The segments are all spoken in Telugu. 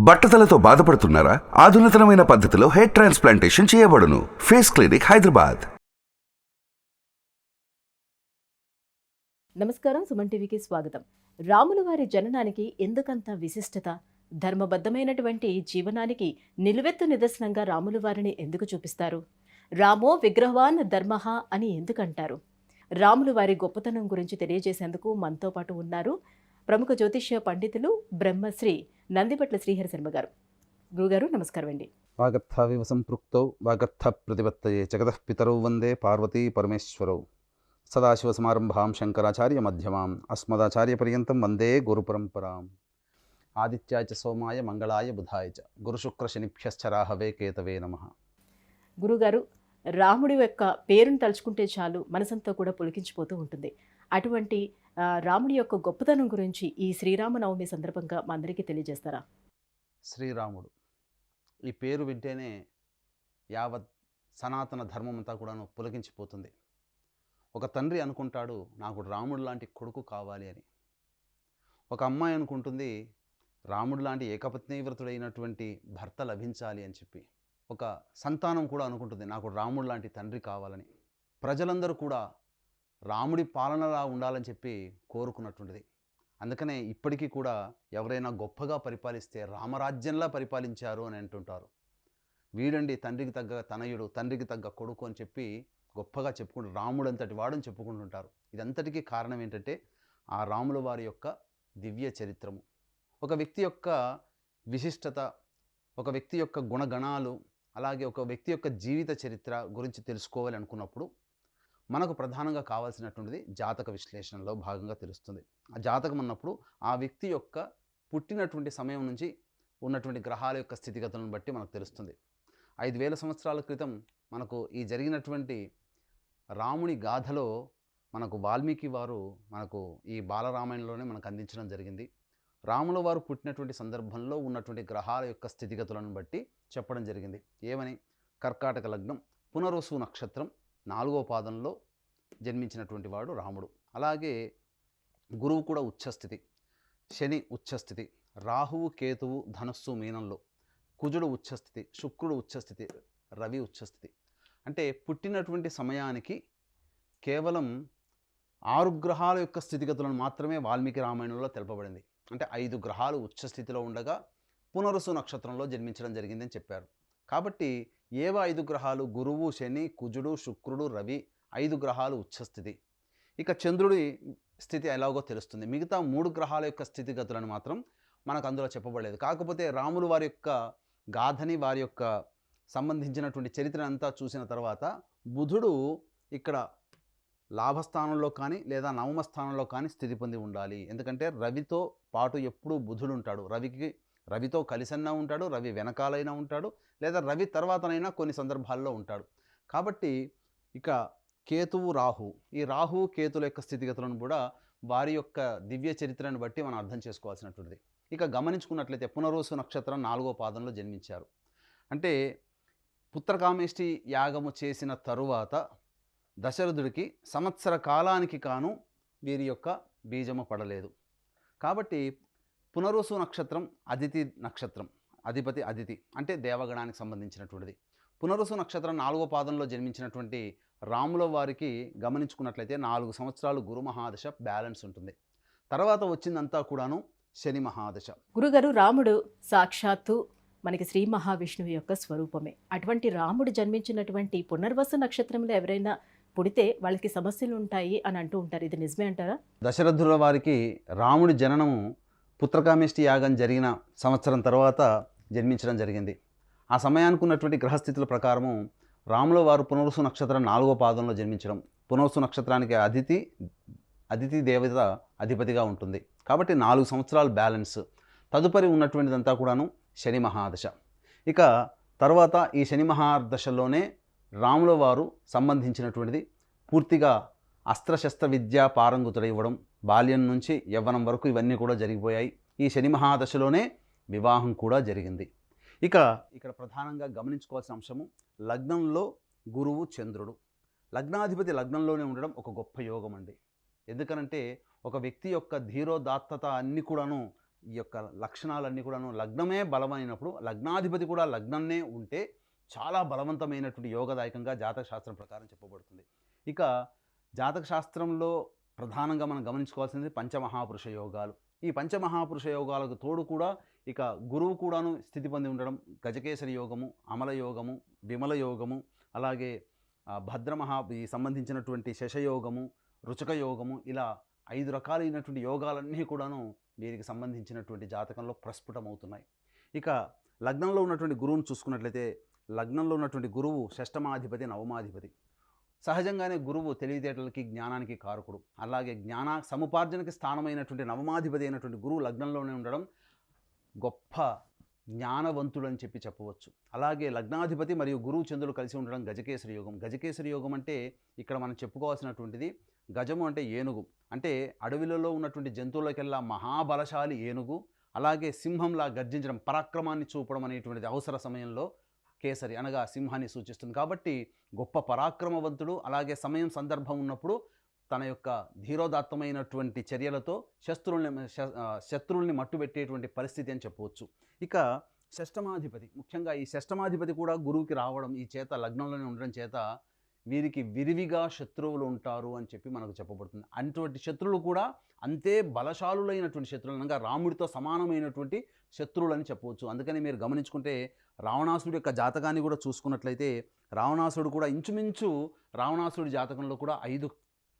బట్టతలతో బాధపడుతున్నారా? ఆధునితనమైన పద్ధతిలో హెయిర్ ట్రాన్స్ప్లాంటేషన్ చేయబడును. Face clinic Hyderabad. నమస్కారం సుమన్ టీవీకి స్వాగతం. రాముల వారి జననానికి ఎందుకంత విశిష్టత? ధర్మబద్ధమైనటువంటి జీవనానికి నిలువెత్తు నిదర్శనంగా రాముల వారిని ఎందుకు చూపిస్తారు? రామో విగ్రహవాన్ ధర్మహ అని ఎందుకంటారు? రాములు వారి గొప్పతనం గురించి తెలియజేసేందుకు మనతో పాటు ఉన్నారు ప్రముఖ జ్యోతిష్య పండితులు బ్రహ్మశ్రీ నందిపట్ల శ్రీహరి శర్మ గారు. గురుగారు నమస్కారం అండి. వాగర్థావివ సంపృక్తౌ వాగర్థ ప్రతిపత్తయే జగతః పితరౌ వందే పార్వతీ పరమేశ్వరౌ. సదాశివసమారంభాం శంకరాచార్య మధ్యమాం అస్మదాచార్యపర్యంతం వందే గురుపరంపరాం. ఆదిత్యాయ చ సోమాయ మంగళాయ బుధాయ చ గురుశుక్రశనిభ్యశ్చరాహవే కేతవే నమ. గురుగారు రాముడి యొక్క పేరును తలుచుకుంటే చాలు మనసంతా కూడా పులికించిపోతూ ఉంటుంది. అటువంటి రాముడి యొక్క గొప్పతనం గురించి ఈ శ్రీరామనవమి సందర్భంగా మా అందరికీ తెలియజేస్తారా? శ్రీరాముడు. ఈ పేరు వింటేనే యావత్ సనాతన ధర్మం అంతా కూడాను పులకించిపోతుంది. ఒక తండ్రి అనుకుంటాడు నాకు రాముడు లాంటి కొడుకు కావాలి అని. ఒక అమ్మాయి అనుకుంటుంది రాముడు లాంటి ఏకపత్నీవ్రతుడైనటువంటి భర్త లభించాలి అని చెప్పి. ఒక సంతానం కూడా అనుకుంటుంది నాకు రాముడు లాంటి తండ్రి కావాలని. ప్రజలందరూ కూడా రాముడి పాలనలా ఉండాలని చెప్పి కోరుకున్నటువంటిది అందుకనే ఇప్పటికీ కూడా ఎవరైనా గొప్పగా పరిపాలిస్తే రామరాజ్యంలా పరిపాలించారు అని అంటుంటారు. వీడండి తండ్రికి తగ్గ తనయుడు తండ్రికి తగ్గ కొడుకు అని చెప్పి గొప్పగా చెప్పుకుంటారు రాముడు అంతటి వాడని చెప్పుకుంటుంటారు. ఇదంతటికీ కారణం ఏంటంటే ఆ రాముల వారి యొక్క దివ్య చరిత్రము. ఒక వ్యక్తి యొక్క విశిష్టత ఒక వ్యక్తి యొక్క గుణగణాలు అలాగే ఒక వ్యక్తి యొక్క జీవిత చరిత్ర గురించి తెలుసుకోవాలి అనుకున్నప్పుడు మనకు ప్రధానంగా కావాల్సినటువంటిది జాతక విశ్లేషణలో భాగంగా తెలుస్తుంది. ఆ జాతకం అన్నప్పుడు ఆ వ్యక్తి యొక్క పుట్టినటువంటి సమయం నుంచి ఉన్నటువంటి గ్రహాల యొక్క స్థితిగతులను బట్టి మనకు తెలుస్తుంది. ఐదు వేల సంవత్సరాల క్రితం మనకు ఈ జరిగినటువంటి రాముని గాథలో మనకు వాల్మీకి వారు మనకు ఈ బాలరామాయణంలోనే మనకు అందించడం జరిగింది. రాముల వారు పుట్టినటువంటి సందర్భంలో ఉన్నటువంటి గ్రహాల యొక్క స్థితిగతులను బట్టి చెప్పడం జరిగింది. ఏమని? కర్కాటక లగ్నం పునరుసు నక్షత్రం నాలుగో పాదంలో జన్మించినటువంటి వాడు రాముడు. అలాగే గురువు కూడా ఉచ్చస్థితి శని ఉచ్చస్థితి రాహువు కేతువు ధనస్సు మీనంలో కుజుడు ఉచ్చస్థితి శుక్రుడు ఉచ్చస్థితి రవి ఉచ్చస్థితి. అంటే పుట్టినటువంటి సమయానికి కేవలం ఆరు గ్రహాల యొక్క స్థితిగతులను మాత్రమే వాల్మీకి రామాయణంలో తెలపబడింది. అంటే ఐదు గ్రహాలు ఉచ్చస్థితిలో ఉండగా పునరుసు నక్షత్రంలో జన్మించడం జరిగిందని చెప్పారు. కాబట్టి ఏవ ఐదు గ్రహాలు గురువు శని కుజుడు శుక్రుడు రవి ఐదు గ్రహాలు ఉచ్చస్థితి. ఇక చంద్రుడి స్థితి ఎలాగో తెలుస్తుంది. మిగతా మూడు గ్రహాల యొక్క స్థితిగతులను మాత్రం మనకు అందులో చెప్పబడలేదు. కాకపోతే రాములు వారి యొక్క గాథని వారి యొక్క సంబంధించినటువంటి చరిత్ర అంతా చూసిన తర్వాత బుధుడు ఇక్కడ లాభస్థానంలో కానీ లేదా నవమ స్థానంలో కానీ స్థితి పొంది ఉండాలి. ఎందుకంటే రవితో పాటు ఎప్పుడూ బుధుడు ఉంటాడు. రవికి రవితో కలిసన్నా ఉంటాడు రవి వెనకాలైనా ఉంటాడు లేదా రవి తర్వాతనైనా కొన్ని సందర్భాల్లో ఉంటాడు. కాబట్టి ఇక కేతువు రాహు. ఈ రాహు కేతుల యొక్క స్థితిగతులను కూడా వారి యొక్క దివ్య చరిత్రను బట్టి మనం అర్థం చేసుకోవాల్సినటువంటిది. ఇక గమనించుకున్నట్లయితే పునరోసు నక్షత్రం నాలుగో పాదంలో జన్మించారు. అంటే పుత్రకామేష్టి యాగము చేసిన తరువాత దశరథుడికి సంవత్సర కాలానికి కాను వీరి యొక్క బీజము పడలేదు. కాబట్టి పునరుసు నక్షత్రం అదితి నక్షత్రం అధిపతి అదితి అంటే దేవగణానికి సంబంధించినటువంటిది. పునరుసు నక్షత్రం నాలుగో పాదంలో జన్మించినటువంటి రాముల వారికి గమనించుకున్నట్లయితే నాలుగు సంవత్సరాలు గురు మహాదశ బ్యాలెన్స్ ఉంటుంది. తర్వాత వచ్చిందంతా కూడాను శని మహాదశ. గురుగారు రాముడు సాక్షాత్తు మనకి శ్రీ మహావిష్ణువు యొక్క స్వరూపమే. అటువంటి రాముడు జన్మించినటువంటి పునర్వసు నక్షత్రంలో ఎవరైనా పుడితే వాళ్ళకి సమస్యలు ఉంటాయి అని అంటూ ఉంటారు. ఇది నిజమే అంటారా? దశరథుల వారికి రాముడి జననము పుత్రకామేష్టి యాగం జరిగిన సంవత్సరం తర్వాత జన్మించడం జరిగింది. ఆ సమయానికి ఉన్నటువంటి గ్రహస్థితుల ప్రకారము రాముల వారు పునరుసు నక్షత్రం నాలుగో పాదంలో జన్మించడం. పునరుసు నక్షత్రానికి అతిథి అతిథి దేవత అధిపతిగా ఉంటుంది. కాబట్టి నాలుగు సంవత్సరాలు బ్యాలెన్స్. తదుపరి ఉన్నటువంటిదంతా కూడాను శని మహాదశ. ఇక తర్వాత ఈ శని మహాదశలోనే రాముల వారు సంబంధించినటువంటిది పూర్తిగా అస్త్రశస్త్ర విద్య పారంగుతుడు ఇవ్వడం బాల్యం నుంచి యవ్వనం వరకు ఇవన్నీ కూడా జరిగిపోయాయి. ఈ శని మహాదశలోనే వివాహం కూడా జరిగింది. ఇక ఇక్కడ ప్రధానంగా గమనించుకోవాల్సిన అంశము లగ్నంలో గురువు చంద్రుడు. లగ్నాధిపతి లగ్నంలోనే ఉండడం ఒక గొప్ప యోగం అండి ఎందుకనంటే ఒక వ్యక్తి యొక్క ధీరోదాత్తత అన్నీ కూడాను ఈ యొక్క లక్షణాలన్నీ కూడాను లగ్నమే బలమైనప్పుడు లగ్నాధిపతి కూడా లగ్నంనే ఉంటే చాలా బలవంతమైనటువంటి యోగదాయకంగా జాతక శాస్త్రం ప్రకారం చెప్పబడుతుంది. ఇక జాతక శాస్త్రంలో ప్రధానంగా మనం గమనించుకోవాల్సింది పంచమహాపురుష యోగాలు. ఈ పంచమహాపురుష యోగాలకు తోడు కూడా ఇక గురువు కూడాను స్థితి పొంది ఉండడం గజకేసరి యోగము అమల యోగము విమల యోగము అలాగే భద్రమహా ఈ సంబంధించినటువంటి శశయోగము రుచక యోగము ఇలా ఐదు రకాలైనటువంటి యోగాలన్నీ కూడాను వీరికి సంబంధించినటువంటి జాతకంలో ప్రస్ఫుటమవుతున్నాయి. ఇక లగ్నంలో ఉన్నటువంటి గురువును చూసుకున్నట్లయితే లగ్నంలో ఉన్నటువంటి గురువు షష్టమాధిపతి నవమాధిపతి. సహజంగానే గురువు తెలివితేటలకి జ్ఞానానికి కారకుడు. అలాగే జ్ఞాన సముపార్జనకి స్థానమైనటువంటి నవమాధిపతి అయినటువంటి గురువు లగ్నంలోనే ఉండడం గొప్ప జ్ఞానవంతుడు అని చెప్పి చెప్పవచ్చు. అలాగే లగ్నాధిపతి మరియు గురువు చంద్రులు కలిసి ఉండడం గజకేసరి యోగం. గజకేసరి యోగం అంటే ఇక్కడ మనం చెప్పుకోవాల్సినటువంటిది గజము అంటే ఏనుగు. అంటే అడవిలలో ఉన్నటువంటి జంతువులకెల్లా మహాబలశాలి ఏనుగు. అలాగే సింహంలా గర్జించడం పరాక్రమాన్ని చూపడం అనేటువంటిది అవసర సమయంలో కేసరి అనగా సింహాన్ని సూచిస్తుంది. కాబట్టి గొప్ప పరాక్రమవంతుడు అలాగే సమయం సందర్భం ఉన్నప్పుడు తన యొక్క ధీరోదాత్తమైనటువంటి చర్యలతో శత్రువుల్ని శత్రువుల్ని మట్టుబెట్టేటువంటి పరిస్థితి అని చెప్పవచ్చు. ఇక షష్టమాధిపతి ముఖ్యంగా ఈ షష్టమాధిపతి కూడా గురువుకి రావడం ఈ చేత లగ్నంలోనే ఉండడం చేత వీరికి విరివిగా శత్రువులు ఉంటారు అని చెప్పి మనకు చెప్పబడుతుంది. అటువంటి శత్రువులు కూడా అంతే బలశాలులైనటువంటి శత్రువులు అనగా రాముడితో సమానమైనటువంటి శత్రువులు అని చెప్పవచ్చు. అందుకని మీరు గమనించుకుంటే రావణాసుడి యొక్క జాతకాన్ని కూడా చూసుకున్నట్లయితే రావణాసుడు కూడా ఇంచుమించు రావణాసుడి జాతకంలో కూడా ఐదు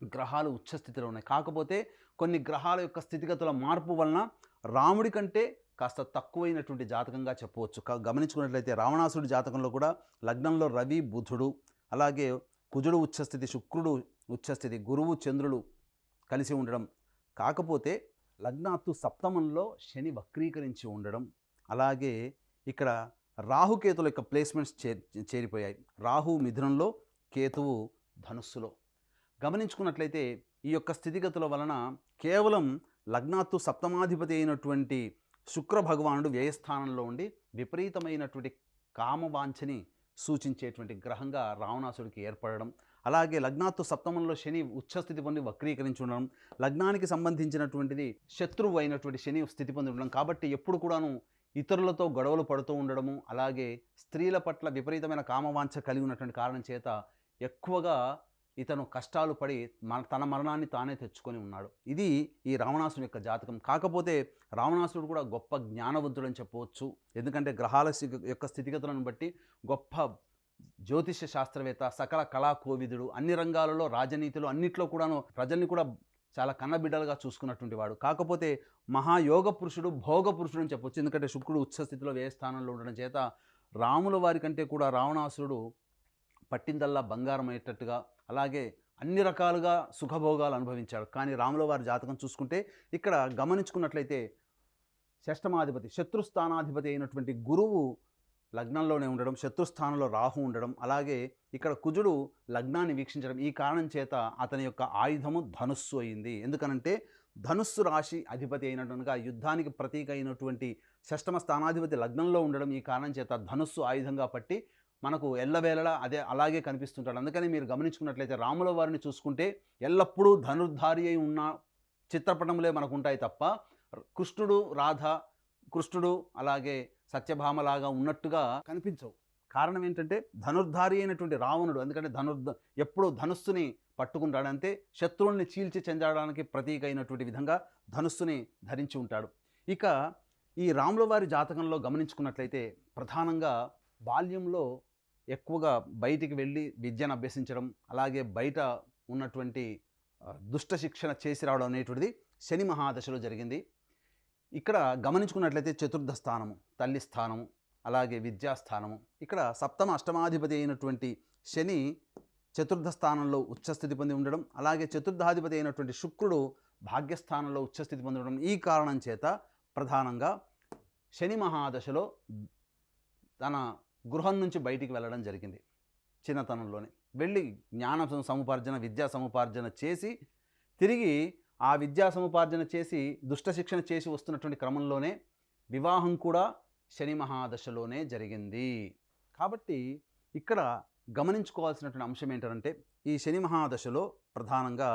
గ్రహాలు ఉచ్చస్థితిలో ఉన్నాయి. కాకపోతే కొన్ని గ్రహాల యొక్క స్థితిగతుల మార్పు వలన రాముడి కంటే కాస్త తక్కువైనటువంటి జాతకంగా చెప్పవచ్చు. గమనించుకున్నట్లయితే రావణాసుడి జాతకంలో కూడా లగ్నంలో రవి బుధుడు అలాగే కుజుడు ఉచ్చస్థితి శుక్రుడు ఉచ్చస్థితి గురువు చంద్రుడు కలిసి ఉండడం. కాకపోతే లగ్నాత్తు సప్తమంలో శని వక్రీకరించి ఉండడం. అలాగే ఇక్కడ రాహుకేతుల యొక్క ప్లేస్మెంట్స్ చే చేరిపోయాయి. రాహు మిథునంలో కేతువు ధనుస్సులో. గమనించుకున్నట్లయితే ఈ యొక్క స్థితిగతుల వలన కేవలం లగ్నాత్తు సప్తమాధిపతి అయినటువంటి శుక్ర భగవానుడు వ్యయస్థానంలో ఉండి విపరీతమైనటువంటి కామవాంఛని సూచించేటువంటి గ్రహంగా రావణాసుడికి ఏర్పడడం అలాగే లగ్నాత్తు సప్తమంలో శని ఉచ్చస్థితి పొంది వక్రీకరించి ఉండడం లగ్నానికి సంబంధించినటువంటిది శత్రువు అయినటువంటి శని స్థితి పొంది ఉండడం. కాబట్టి ఎప్పుడు కూడాను ఇతరులతో గొడవలు పడుతూ ఉండడము అలాగే స్త్రీల పట్ల విపరీతమైన కామవాంఛ కలిగి ఉన్నటువంటి కారణం చేత ఎక్కువగా ఇతను కష్టాలు పడి మన తన మరణాన్ని తానే తెచ్చుకొని ఉన్నాడు. ఇది ఈ రావణాసుని యొక్క జాతకం. కాకపోతే రావణాసుడు కూడా గొప్ప జ్ఞానవంతుడు అని చెప్పవచ్చు. ఎందుకంటే గ్రహాల స్థితి- యొక్క స్థితిగతులను బట్టి గొప్ప జ్యోతిష్య శాస్త్రవేత్త సకల కళా కోవిదుడు అన్ని రంగాలలో రాజనీతిలో అన్నిట్లో కూడాను ప్రజల్ని కూడా చాలా కన్నబిడ్డలుగా చూసుకున్నటువంటి వాడు. కాకపోతే మహాయోగ పురుషుడు భోగ పురుషుడు అని చెప్పొచ్చు. ఎందుకంటే శుక్రుడు ఉచ్చ స్థితిలో వ్యయ స్థానంలో ఉండడం చేత రాముల వారి కంటే కూడా రావణాసురుడు పట్టిందల్లా బంగారం అయ్యేటట్టుగా అలాగే అన్ని రకాలుగా సుఖభోగాలు అనుభవించాడు. కానీ రాముల వారి జాతకం చూసుకుంటే ఇక్కడ గమనించుకున్నట్లయితే షష్టమాధిపతి శత్రుస్థానాధిపతి అయినటువంటి గురువు లగ్నంలోనే ఉండడం శత్రుస్థానంలో రాహు ఉండడం అలాగే ఇక్కడ కుజుడు లగ్నాన్ని వీక్షించడం ఈ కారణం చేత అతని యొక్క ఆయుధము ధనుస్సు అయింది. ఎందుకనంటే ధనుస్సు రాశి అధిపతి అయినట్టుగా యుద్ధానికి ప్రతీక అయినటువంటి షష్టమ స్థానాధిపతి లగ్నంలో ఉండడం ఈ కారణం చేత ధనుస్సు ఆయుధంగా పట్టి మనకు ఎల్లవేళలా అదే అలాగే కనిపిస్తుంటాడు. అందుకని మీరు గమనించుకున్నట్లయితే రాముల వారిని చూసుకుంటే ఎల్లప్పుడూ ధనుర్ధారి అయి ఉన్న చిత్రపటములే మనకు ఉంటాయి తప్ప కృష్ణుడు రాధ కృష్ణుడు అలాగే సత్యభామలాగా ఉన్నట్టుగా కనిపించవు. కారణం ఏంటంటే ధనుర్ధారి అయినటువంటి రావణుడు ఎందుకంటే ధనుర్ధ ఎప్పుడూ ధనుస్సుని పట్టుకుంటాడంతే శత్రువుల్ని చీల్చి చెందడానికి ప్రతీక అయినటువంటి విధంగా ధనుస్సుని ధరించి ఉంటాడు. ఇక ఈ రాముల వారి జాతకంలో గమనించుకున్నట్లయితే ప్రధానంగా బాల్యంలో ఎక్కువగా బయటికి వెళ్ళి విద్యను అభ్యసించడం అలాగే బయట ఉన్నటువంటి దుష్ట శిక్షణ చేసి రావడం అనేటువంటిది శని మహాదశలో జరిగింది. ఇక్కడ గమనించుకున్నట్లయితే చతుర్థ స్థానము తల్లి స్థానము అలాగే విద్యాస్థానము ఇక్కడ సప్తమ అష్టమాధిపతి అయినటువంటి శని చతుర్థ స్థానంలో ఉచ్చస్థితి పొంది ఉండడం అలాగే చతుర్థాధిపతి అయినటువంటి శుక్రుడు భాగ్యస్థానంలో ఉచ్చస్థితి పొంది ఉండడం ఈ కారణం చేత ప్రధానంగా శని మహాదశలో తన గృహం నుంచి బయటికి వెళ్ళడం జరిగింది చిన్నతనంలోనే. వెళ్ళి జ్ఞాన సముపార్జన విద్యా సముపార్జన చేసి తిరిగి ఆ విద్యా సముపార్జన చేసి దుష్ట శిక్షణ చేసి వస్తున్నటువంటి క్రమంలోనే వివాహం కూడా శని మహాదశలోనే జరిగింది. కాబట్టి ఇక్కడ గమనించుకోవాల్సినటువంటి అంశం ఏంటంటే ఈ శని మహాదశలో ప్రధానంగా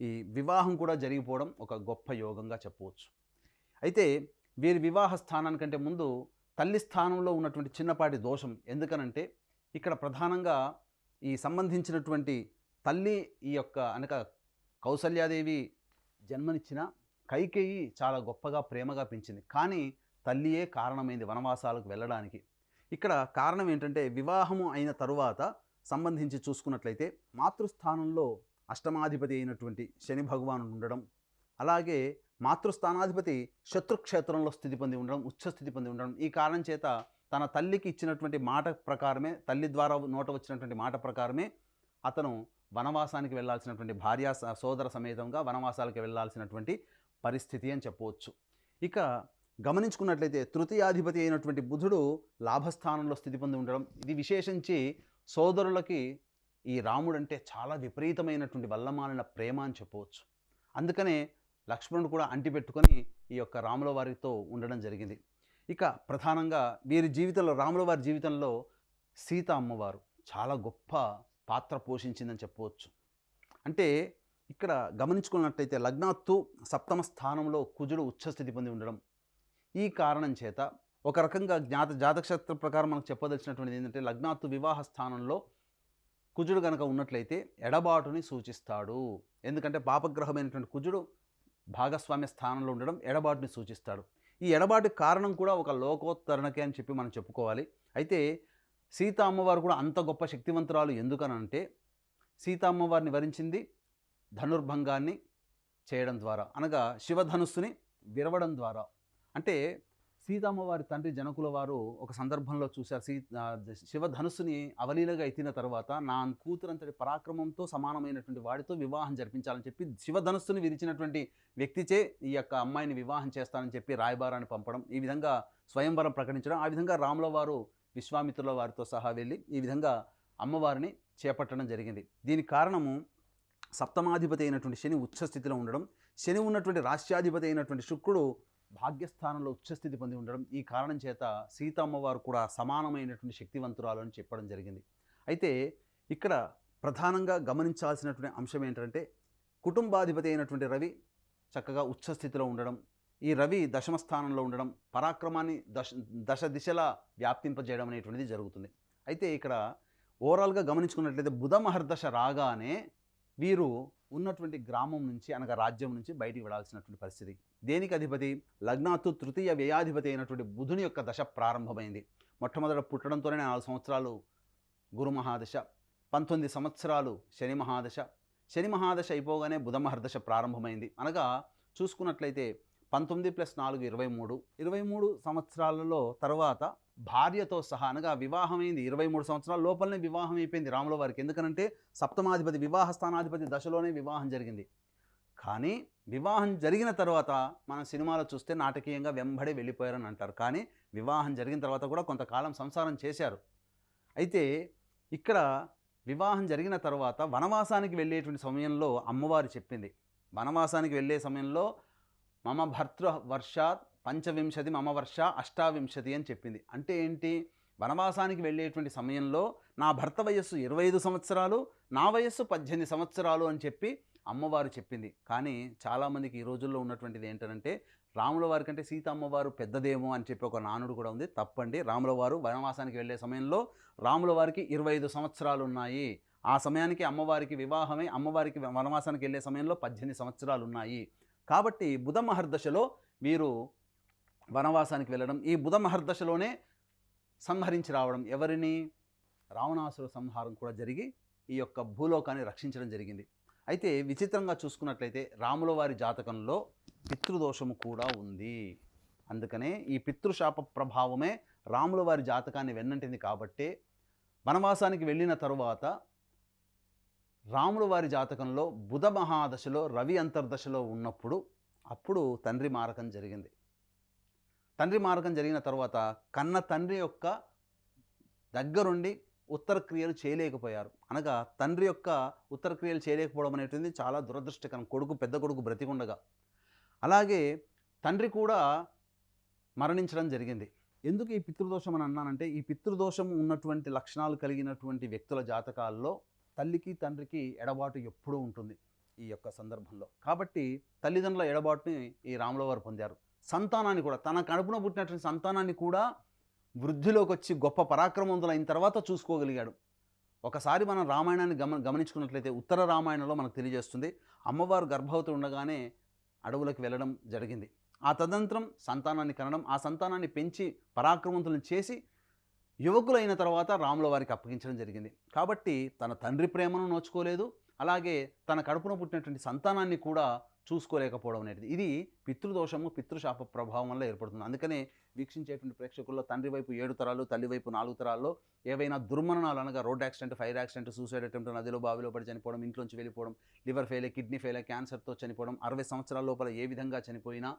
ఈ వివాహం కూడా జరిగిపోవడం ఒక గొప్ప యోగంగా చెప్పవచ్చు. అయితే వీరి వివాహ స్థానానికంటే ముందు తల్లి స్థానంలో ఉన్నటువంటి చిన్నపాటి దోషం ఎందుకనంటే ఇక్కడ ప్రధానంగా ఈ సంబంధించినటువంటి తల్లి ఈ యొక్క అనక కౌసల్యాదేవి జన్మనిచ్చిన కైకేయి చాలా గొప్పగా ప్రేమగా పెంచింది. కానీ తల్లియే కారణమైంది వనవాసాలకు వెళ్ళడానికి. ఇక్కడ కారణం ఏంటంటే వివాహము అయిన తరువాత సంబంధించి చూసుకున్నట్లయితే మాతృస్థానంలో అష్టమాధిపతి అయినటువంటి శని భగవాను ఉండడం అలాగే మాతృస్థానాధిపతి శత్రుక్షేత్రంలో స్థితి పొంది ఉండడం ఉచ్చస్థితి పొంది ఉండడం. ఈ కారణం చేత తన తల్లికి ఇచ్చినటువంటి మాట ప్రకారమే తల్లి ద్వారా నోట వచ్చినటువంటి మాట ప్రకారమే అతను వనవాసానికి వెళ్ళాల్సినటువంటి భార్య స- సోదర సమేతంగా వనవాసాలకు వెళ్ళాల్సినటువంటి పరిస్థితి అని చెప్పవచ్చు. ఇక గమనించుకున్నట్లయితే తృతీయాధిపతి అయినటువంటి బుధుడు లాభస్థానంలో స్థితి పొంది ఉండడం. ఇది విశేషించి సోదరులకి ఈ రాముడు అంటే చాలా విపరీతమైనటువంటి వల్లమాలిన ప్రేమ అని చెప్పవచ్చు. అందుకనే లక్ష్మణుడు కూడా అంటిపెట్టుకొని ఈ యొక్క రాముల వారితో ఉండడం జరిగింది. ఇక ప్రధానంగా వీరి జీవితంలో రాముల వారి జీవితంలో సీత అమ్మవారు చాలా గొప్ప పాత్ర పోషించిందని చెప్పవచ్చు. అంటే ఇక్కడ గమనించుకున్నట్లయితే లగ్నాత్తు సప్తమ స్థానంలో కుజుడు ఉచ్చస్థితి పొంది ఉండడం. ఈ కారణం చేత ఒక రకంగా జ్ఞాత జాతకశాస్త్ర ప్రకారం మనకు చెప్పదలిచినటువంటిది ఏంటంటే లగ్నాత్తు వివాహ స్థానంలో కుజుడు కనుక ఉన్నట్లయితే ఎడబాటుని సూచిస్తాడు. ఎందుకంటే పాపగ్రహమైనటువంటి కుజుడు భాగస్వామ్య స్థానంలో ఉండడం ఎడబాటుని సూచిస్తాడు. ఈ ఎడబాటు కారణం కూడా ఒక లోకోత్తరణకే అని చెప్పి మనం చెప్పుకోవాలి. అయితే సీత అమ్మవారు కూడా అంత గొప్ప శక్తివంతురాలు ఎందుకనంటే సీత అమ్మవారిని వరించింది ధనుర్భంగాన్ని చేయడం ద్వారా అనగా శివధనుస్సుని విరవడం ద్వారా. అంటే సీతమ్మవారి తండ్రి జనకుల వారు ఒక సందర్భంలో చూశారు. సీ శివధనుస్సుని అవలీలగా ఎత్తిన తర్వాత నా కూతురంతటి పరాక్రమంతో సమానమైనటువంటి వాడితో వివాహం జరిపించాలని చెప్పి శివధనుస్సుని విరిచినటువంటి వ్యక్తిచే ఈ యొక్క అమ్మాయిని వివాహం చేస్తానని చెప్పి రాయబారాన్ని పంపడం ఈ విధంగా స్వయంవరం ప్రకటించడం ఆ విధంగా రాముల వారు విశ్వామిత్రుల వారితో సహా వెళ్ళి ఈ విధంగా అమ్మవారిని చేపట్టడం జరిగింది. దీనికి కారణము సప్తమాధిపతి అయినటువంటి శని ఉచ్చస్థితిలో ఉండడం. శని ఉన్నటువంటి రాష్ట్రాధిపతి అయినటువంటి శుక్రుడు భాగ్యస్థానంలో ఉచ్చస్థితి పొంది ఉండడం ఈ కారణం చేత సీతమ్మవారు కూడా సమానమైనటువంటి శక్తివంతురాలు అని చెప్పడం జరిగింది. అయితే ఇక్కడ ప్రధానంగా గమనించాల్సినటువంటి అంశం ఏంటంటే కుటుంబాధిపతి అయినటువంటి రవి చక్కగా ఉచ్చస్థితిలో ఉండడం ఈ రవి దశమ స్థానంలో ఉండడం పరాక్రమాన్ని దశ దశ దిశలా వ్యాప్తింపజేయడం అనేటువంటిది జరుగుతుంది. అయితే ఇక్కడ ఓవరాల్గా గమనించుకున్నట్లయితే బుధ మహర్దశ రాగానే వీరు ఉన్నటువంటి గ్రామం నుంచి అనగా రాజ్యం నుంచి బయటికి వెళ్ళాల్సినటువంటి పరిస్థితి. దేనికి అధిపతి? లగ్నాత్తు తృతీయ వ్యయాధిపతి అయినటువంటి బుధుని యొక్క దశ ప్రారంభమైంది. మొట్టమొదట పుట్టడంతోనే నాలుగు సంవత్సరాలు గురు మహాదశ పంతొమ్మిది సంవత్సరాలు శని మహాదశ. శని మహాదశ అయిపోగానే బుధ మహర్దశ ప్రారంభమైంది. అనగా చూసుకున్నట్లయితే పంతొమ్మిది ప్లస్ నాలుగు ఇరవై మూడు. ఇరవై మూడు సంవత్సరాలలో తర్వాత భార్యతో సహా అనగా వివాహమైంది. ఇరవై మూడు సంవత్సరాల లోపలనే వివాహం అయిపోయింది రాముల వారికి. ఎందుకనంటే సప్తమాధిపతి వివాహ స్థానాధిపతి దశలోనే వివాహం జరిగింది. కానీ వివాహం జరిగిన తర్వాత మన సినిమాలో చూస్తే నాటకీయంగా వెంబడి వెళ్ళిపోయారని అంటారు. కానీ వివాహం జరిగిన తర్వాత కూడా కొంతకాలం సంసారం చేశారు. అయితే ఇక్కడ వివాహం జరిగిన తర్వాత వనవాసానికి వెళ్ళేటువంటి సమయంలో అమ్మవారు చెప్పింది. వనవాసానికి వెళ్ళే సమయంలో మమ భర్తృ వర్షాత్ పంచవింశతి మమ వర్ష అష్టావింశతి అని చెప్పింది. అంటే ఏంటి? వనవాసానికి వెళ్ళేటువంటి సమయంలో నా భర్త వయస్సు ఇరవై ఐదు సంవత్సరాలు నా వయస్సు పద్దెనిమిది సంవత్సరాలు అని చెప్పి అమ్మవారు చెప్పింది. కానీ చాలామందికి ఈ రోజుల్లో ఉన్నటువంటిది ఏంటంటే రాముల వారి కంటే సీత అమ్మవారు పెద్దదేమో అని చెప్పి ఒక నానుడు కూడా ఉంది. తప్పండి. రాముల వారు వనవాసానికి వెళ్ళే సమయంలో రాముల వారికి ఇరవై ఐదు సంవత్సరాలు ఉన్నాయి. ఆ సమయానికి అమ్మవారికి వివాహమై అమ్మవారికి వనవాసానికి వెళ్ళే సమయంలో పద్దెనిమిది సంవత్సరాలు ఉన్నాయి. కాబట్టి బుధ మహర్దశలో వీరు వనవాసానికి వెళ్ళడం ఈ బుధ మహర్దశలోనే సంహరించి రావడం ఎవరిని? రావణాసుర సంహారం కూడా జరిగి ఈ యొక్క భూలోకాన్ని రక్షించడం జరిగింది. అయితే విచిత్రంగా చూసుకున్నట్లయితే రాముల వారి జాతకంలో పితృదోషము కూడా ఉంది. అందుకనే ఈ పితృశాప ప్రభావమే రాముల వారి జాతకాన్ని వెన్నంటింది కాబట్టే వనవాసానికి వెళ్ళిన తరువాత రాముల వారి జాతకంలో బుధ మహాదశలో రవి అంతర్దశలో ఉన్నప్పుడు అప్పుడు తండ్రి మారకం జరిగింది. తండ్రి మార్గం జరిగిన తర్వాత కన్న తండ్రి యొక్క దగ్గరుండి ఉత్తర క్రియలు చేయలేకపోయారు. అనగా తండ్రి యొక్క ఉత్తర క్రియలు చేయలేకపోవడం అనేటువంటిది చాలా దురదృష్టకరం. కొడుకు పెద్ద కొడుకు బ్రతికుండగా. అలాగే తండ్రి కూడా మరణించడం జరిగింది. ఎందుకు ఈ పితృదోషం అని అన్నానంటే ఈ పితృదోషం ఉన్నటువంటి లక్షణాలు కలిగినటువంటి వ్యక్తుల జాతకాల్లో తల్లికి తండ్రికి ఎడబాటు ఎప్పుడూ ఉంటుంది ఈ యొక్క సందర్భంలో. కాబట్టి తల్లిదండ్రుల ఎడబాటుని ఈ రాములవారు పొందారు. సంతానాన్ని కూడా తన కడుపున పుట్టినటువంటి సంతానాన్ని కూడా వృద్ధిలోకి వచ్చి గొప్ప పరాక్రమవంతులైన తర్వాత చూసుకోగలిగాడు. ఒకసారి మనం రామాయణాన్ని గమ గమనించుకున్నట్లయితే ఉత్తర రామాయణంలో మనకు తెలియజేస్తుంది అమ్మవారు గర్భవతి ఉండగానే అడవులకు వెళ్ళడం జరిగింది. ఆ తదంతరం సంతానాన్ని కనడం ఆ సంతానాన్ని పెంచి పరాక్రమవంతులను చేసి యువకులైన తర్వాత రాముల వారికి అప్పగించడం జరిగింది. కాబట్టి తన తండ్రి ప్రేమను నోచుకోలేదు అలాగే తన కడుపున పుట్టినటువంటి సంతానాన్ని కూడా చూసుకోలేకపోవడం అనేది. ఇది పితృదోషము పితృశాప ప్రభావం వల్ల ఏర్పడుతుంది. అందుకనే వీక్షించేటువంటి ప్రేక్షకుల్లో తండ్రి వైపు ఏడు తరాలు తల్లి వైపు నాలుగు తరాల్లో ఏవైనా దుర్మరణాలు అనగా road accident fire accident suicide attempt నదిలో బావిలో పడి చనిపోవడం ఇంట్లోంచి వెళ్ళిపోవడం లివర్ ఫెయిల్ కిడ్నీ ఫెయిల్ క్యాన్సర్తో చనిపోవడం అరవై సంవత్సరాల లోపల ఏ విధంగా చనిపోయినా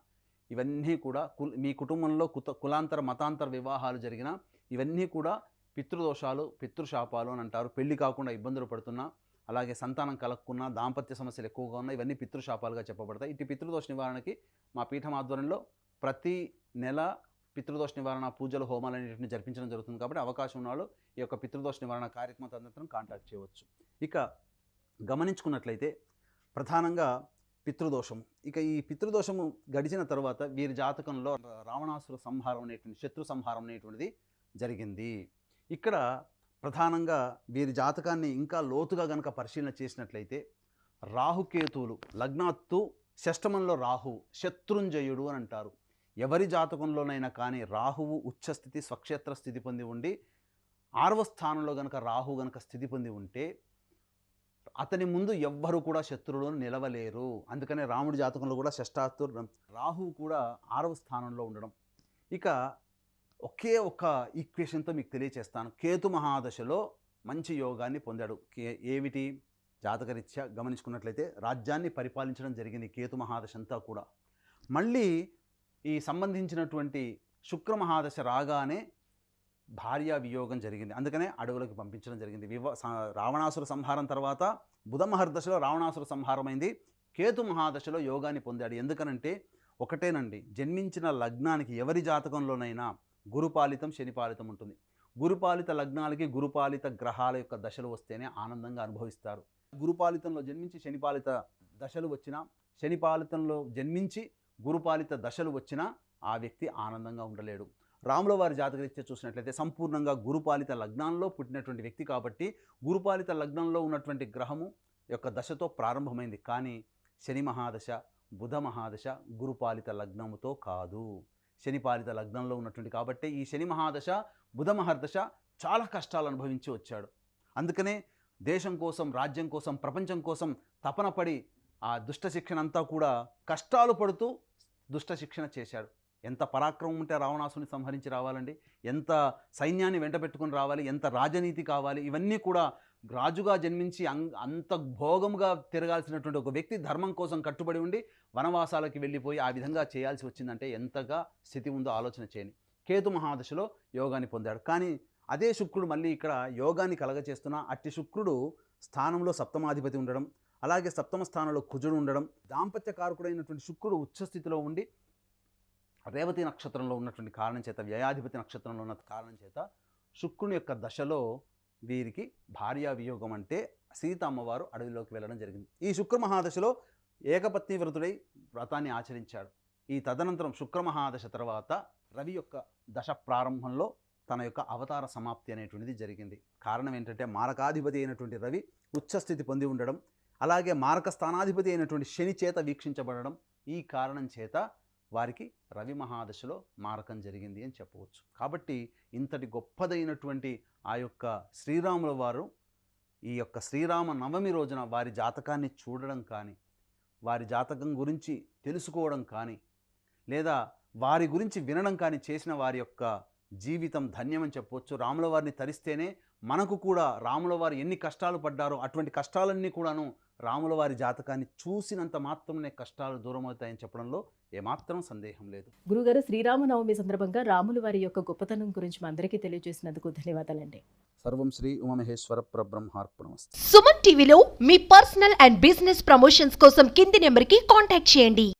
ఇవన్నీ కూడా కుల్ మీ కుటుంబంలో కుత కులాంతర మతాంతర వివాహాలు జరిగిన ఇవన్నీ కూడా పితృదోషాలు పితృశాపాలు అని అంటారు. పెళ్ళి కాకుండా ఇబ్బందులు పడుతున్నా అలాగే సంతానం కలగకున్నా దాంపత్య సమస్యలు ఎక్కువగా ఉన్నాయి ఇవన్నీ పితృశాపాలుగా చెప్పబడతాయి. ఇటు పితృదోష నివారణకి మా పీఠం ఆధ్వర్యంలో ప్రతి నెల పితృదోష నివారణ పూజలు హోమాలు అనేటివి జరిపించడం జరుగుతుంది కాబట్టి అవకాశం ఉన్నవాళ్ళు ఈ యొక్క పితృదోష నివారణ కార్యక్రమం తదనంతరం కాంటాక్ట్ చేయవచ్చు. ఇక గమనించుకున్నట్లయితే ప్రధానంగా పితృదోషము. ఇక ఈ పితృదోషము గడిచిన తర్వాత వీరి జాతకంలో రావణాసుర సంహారం అనేటువంటి శత్రు సంహారం అనేటువంటిది జరిగింది. ఇక్కడ ప్రధానంగా వీరి జాతకాన్ని ఇంకా లోతుగా గనక పరిశీలన చేసినట్లయితే రాహుకేతువులు లగ్నాత్తు షష్టమంలో రాహు శత్రుంజయుడు అని అంటారు. ఎవరి జాతకంలోనైనా కానీ రాహువు ఉచ్చస్థితి స్వక్షేత్ర స్థితి పొంది ఉండి ఆరవ స్థానంలో గనక రాహు గనక స్థితి పొంది ఉంటే అతని ముందు ఎవ్వరు కూడా శత్రువులు నిలవలేరు. అందుకనే రాముడి జాతకంలో కూడా షష్టాత్తు రాహువు కూడా ఆరవ స్థానంలో ఉండడం. ఇక ఒకే ఒక ఈక్వేషన్తో మీకు తెలియచేస్తాను. కేతు మహాదశలో మంచి యోగాన్ని పొందాడు. కే ఏమిటి? జాతకరీత్యా గమనించుకున్నట్లయితే రాజ్యాన్ని పరిపాలించడం జరిగింది కేతు మహాదశ అంతా కూడా. మళ్ళీ ఈ సంబంధించినటువంటి శుక్ర మహాదశ రాగానే భార్య వియోగం జరిగింది. అందుకనే అడవులకు పంపించడం జరిగింది. వివ స- రావణాసుర సంహారం తర్వాత బుధ మహర్దశలో రావణాసుర సంహారమైంది. కేతు మహాదశలో యోగాన్ని పొందాడు. ఎందుకనంటే ఒకటేనండి జన్మించిన లగ్నానికి ఎవరి జాతకంలోనైనా గురుపాలితం శనిపాలితం ఉంటుంది. గురుపాలిత లగ్నాలకి గురుపాలిత గ్రహాల యొక్క దశలు వస్తేనే ఆనందంగా అనుభవిస్తారు. గురుపాలితంలో జన్మించి శనిపాలిత దశలు వచ్చినా శనిపాలితంలో జన్మించి గురుపాలిత దశలు వచ్చినా ఆ వ్యక్తి ఆనందంగా ఉండలేడు. రాముల వారి జాతకరీత్యా చూసినట్లయితే సంపూర్ణంగా గురుపాలిత లగ్నంలో పుట్టినటువంటి వ్యక్తి కాబట్టి గురుపాలిత లగ్నంలో ఉన్నటువంటి గ్రహము యొక్క దశతో ప్రారంభమైంది. కానీ శని మహాదశ బుధ మహాదశ గురుపాలిత లగ్నముతో కాదు. శనిపాలిత లగ్నంలో ఉన్నటువంటి కాబట్టి ఈ శని మహాదశ బుధ మహర్దశ చాలా కష్టాలు అనుభవించి వచ్చాడు. అందుకనే దేశం కోసం రాజ్యం కోసం ప్రపంచం కోసం తపన పడి ఆ దుష్ట శిక్షణ అంతా కూడా కష్టాలు పడుతూ దుష్ట శిక్షణ చేశాడు. ఎంత పరాక్రమం ఉంటే రావణాసుని సంహరించి రావాలండి? ఎంత సైన్యాన్ని వెంటబెట్టుకుని రావాలి? ఎంత రాజనీతి కావాలి? ఇవన్నీ కూడా రాజుగా జన్మించి అం- అంత భోగముగా తిరగాల్సినటువంటి ఒక వ్యక్తి ధర్మం కోసం కట్టుబడి ఉండి వనవాసాలకి వెళ్ళిపోయి ఆ విధంగా చేయాల్సి వచ్చిందంటే ఎంతగా స్థితి ఉందో ఆలోచన చేయని. కేతు మహాదశలో యోగాన్ని పొందాడు. కానీ అదే శుక్రుడు మళ్ళీ ఇక్కడ యోగాన్ని కలగచేస్తున్న అట్టి శుక్రుడు స్థానంలో సప్తమాధిపతి ఉండడం అలాగే సప్తమ స్థానంలో కుజుడు ఉండడం దాంపత్య కారకుడైనటువంటి శుక్రుడు ఉచ్చస్థితిలో ఉండి రేవతి నక్షత్రంలో ఉన్నటువంటి కారణం చేత వ్యయాధిపతి నక్షత్రంలో ఉన్న కారణం చేత శుక్రుని యొక్క దశలో వీరికి భార్యా వియోగం అంటే సీత అమ్మవారు అడవిలోకి వెళ్ళడం జరిగింది. ఈ శుక్ర మహాదశలో ఏకపత్ని వ్రతుడై వ్రతాన్ని ఆచరించాడు. ఈ తదనంతరం శుక్ర మహాదశ తర్వాత రవి యొక్క దశ ప్రారంభంలో తన యొక్క అవతార సమాప్తి అనేటువంటిది జరిగింది. కారణం ఏంటంటే మారకాధిపతి అయినటువంటి రవి ఉచ్చస్థితి పొంది ఉండడం అలాగే మారక స్థానాధిపతి అయినటువంటి శని చేత వీక్షించబడడం ఈ కారణం చేత వారికి రవి మహాదశలో మారకం జరిగింది అని చెప్పవచ్చు. కాబట్టి ఇంతటి గొప్పదైనటువంటి ఆ యొక్క శ్రీరాముల వారు ఈ యొక్క శ్రీరామ నవమి రోజున వారి జాతకాన్ని చూడడం కానీ వారి జాతకం గురించి తెలుసుకోవడం కానీ లేదా వారి గురించి వినడం కానీ చేసిన వారి యొక్క జీవితం ధన్యమని చెప్పవచ్చు. రాముల వారిని తరిస్తేనే మనకు కూడా రాముల వారు ఎన్ని కష్టాలు పడ్డారో అటువంటి కష్టాలన్నీ కూడాను రాముల వారి జాతకాన్ని చూసినంత మాత్రమే కష్టాలు దూరం అవుతాయని చెప్పడంలో ఏమాత్రం సందేహం లేదు. గురుగారు శ్రీరామనవమి సందర్భంగా రాములు వారి యొక్క గొప్పతనం గురించి మా అందరికీ తెలియజేసినందుకు ధన్యవాదాలండి. సర్వం శ్రీ ఉమామహేశ్వర పరబ్రహ్మార్పణమస్తు. సుమన్ టీవీలో మీ పర్సనల్ అండ్ బిజినెస్ ప్రమోషన్స్ కోసం కింది నెంబర్కి కాంటాక్ట్ చేయండి.